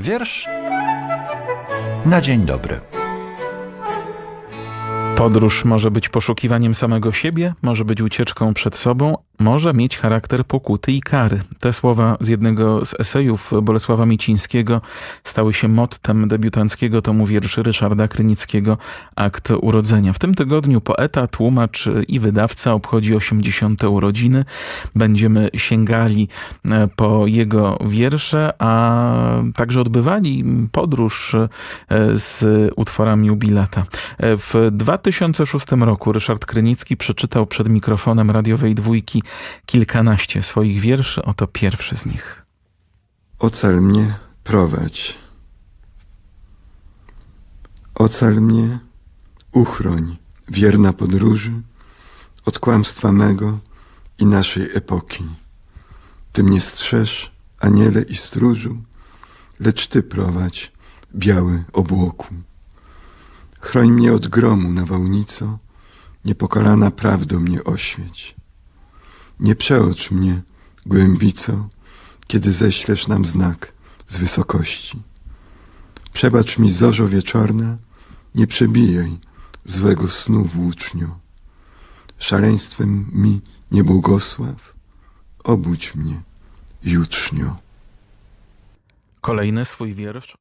Wiersz na dzień dobry. Podróż może być poszukiwaniem samego siebie, może być ucieczką przed sobą, może mieć charakter pokuty i kary. Te słowa z jednego z esejów Bolesława Micińskiego stały się mottem debiutanckiego tomu wierszy Ryszarda Krynickiego Akt Urodzenia. W tym tygodniu poeta, tłumacz i wydawca obchodzi 80. urodziny. Będziemy sięgali e, po jego wiersze, a także odbywali podróż e, z utworami jubilata. E, W 2006 roku Ryszard Krynicki przeczytał przed mikrofonem radiowej dwójki kilkanaście swoich wierszy. Oto pierwszy z nich. Ocal mnie, prowadź. Ocal mnie, uchroń, wierna podróży, od kłamstwa mego i naszej epoki. Ty mnie strzeż, aniele i stróżu, lecz Ty prowadź, biały obłoku. Chroń mnie od gromu, nawałnico, niepokalana prawdo mnie oświeć. Nie przeocz mnie, głębico, kiedy ześlesz nam znak z wysokości. Przebacz mi zorzo wieczorna, nie przebijaj złego snu włócznio. Szaleństwem mi nie błogosław, obudź mnie jutrznio. Kolejny swój wiersz.